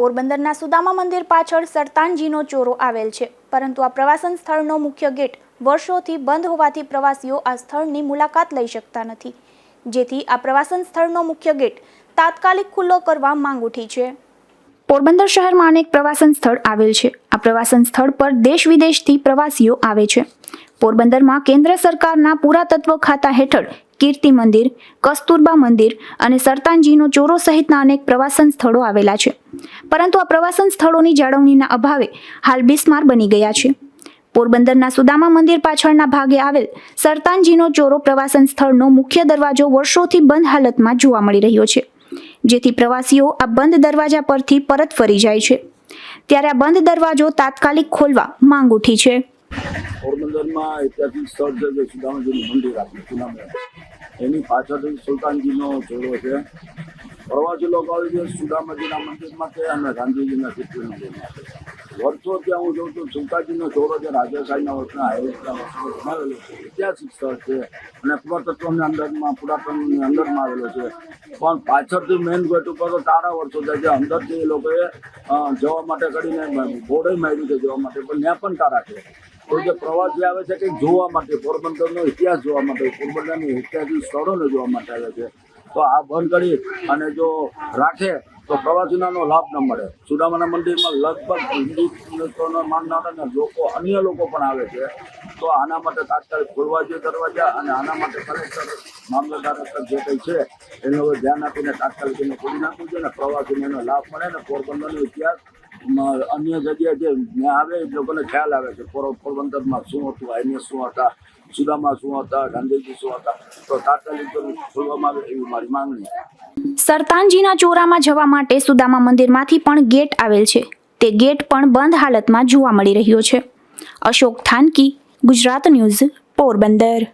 પોરબંદરના સુદામા મંદિર પાછળ સરતાનજીનો ચોરો આવેલ છે. પરંતુ આ પ્રવાસન સ્થળનો મુખ્ય ગેટ વર્ષોથી બંધ હોવાથી પ્રવાસીઓ આ સ્થળની મુલાકાત લઈ શકતા નથી. જેથી આ પ્રવાસન સ્થળનો મુખ્ય ગેટ તાત્કાલિક ખુલ્લો કરવા માંગ ઉઠી છે. પોરબંદર શહેરમાં અનેક પ્રવાસન સ્થળ આવેલ છે. આ પ્રવાસન સ્થળ પર દેશ વિદેશથી પ્રવાસીઓ આવે છે. પોરબંદરમાં કેન્દ્ર સરકારના પુરાતત્વ ખાતા હેઠળ કીર્તિ મંદિર, કસ્તુરબા મંદિર અને સરતાનજીનો ચોરો સહિતના અનેક પ્રવાસન સ્થળો આવેલા છે. પરંતુ આ પ્રવાસન સ્થળોની જાળવણીના અભાવે હાલ બિસ્માર બની ગયા છે. પોરબંદરના સુદામા મંદિર પાછળના ભાગે આવેલ સરતાનજીનો ચોરો પ્રવાસન સ્થળનો મુખ્ય દરવાજો વર્ષોથી બંધ હાલતમાં જોવા મળી રહ્યો છે. જેથી પ્રવાસીઓ આ બંધ દરવાજા પરથી પરત ફરી જાય છે. ત્યારે આ બંધ દરવાજો તાત્કાલિક ખોલવા માંગ ઉઠી છે. પોરબંદરમાં ઐતિહાસિક સ્થળ છે સુદામાજીનું મંદિર આપ્યું સુદામા. એની પાછળથી સુલતાનજીનો જોડો છે. પ્રવાસી લોકો આવી છે સુદામાજીના મંદિરમાં છે અને ગાંધીજીના સિદ્ધિ મંદિરમાં છે. વર્ષો ત્યાં હું જોઉં છું સુલતાનજીનો ચોરો છે રાજાશાહીના વર્ષના વર્ષનો બનાવેલો છે, ઐતિહાસિક સ્થળ છે અને પુરાતત્વની અંદરમાં, પુરાતનની અંદરમાં આવેલો છે. પણ પાછળથી મેઇન ગેટ ઉપર તો તારા વર્ષો થાય છે. અંદરથી એ લોકોએ જવા માટે કરીને બોર્ડે માર્યું છે જવા માટે, પણ ત્યાં પણ તારા છે. તો જે પ્રવાસી આવે છે કંઈક જોવા માટે, પોરબંદરનો ઇતિહાસ જોવા માટે, પોરબંદરની ઐતિહાસિક સ્થળોને જોવા માટે આવે છે. તો આ બંધ કરી અને જો રાખે તો પ્રવાસીનાનો લાભ ન મળે. સુદામાના મંદિરમાં લગભગ હિન્દુ માનનારા લોકો અન્ય લોકો પણ આવે છે, તો આના માટે તાત્કાલિક ખોલવા જોઈએ દરવાજા અને આના માટે કલેક્ટર મામલતદાર જે કંઈ છે, એનું હવે ધ્યાન આપીને તાત્કાલિક એને ખોલી નાખવું જોઈએ અને પ્રવાસીને એનો લાભ મળે ને પોરબંદરનો ઇતિહાસ અન્ય જગ્યાએ જે આવે એ લોકોને ખ્યાલ આવે છે પોરબંદરમાં શું હતું આઈને શું હતા, સુદામા શું હતા, ગાંધીજી શું હતા, તો તાત્કાલિક ખોલવામાં આવે એવી મારી માંગણી સરતાનજીના ચોરામાં જવા માટે સુદામા મંદિરમાંથી પણ ગેટ આવેલ છે. તે ગેટ પણ બંધ હાલતમાં જોવા મળી રહ્યો છે. અશોક થાનકી, ગુજરાત ન્યૂઝ, પોરબંદર.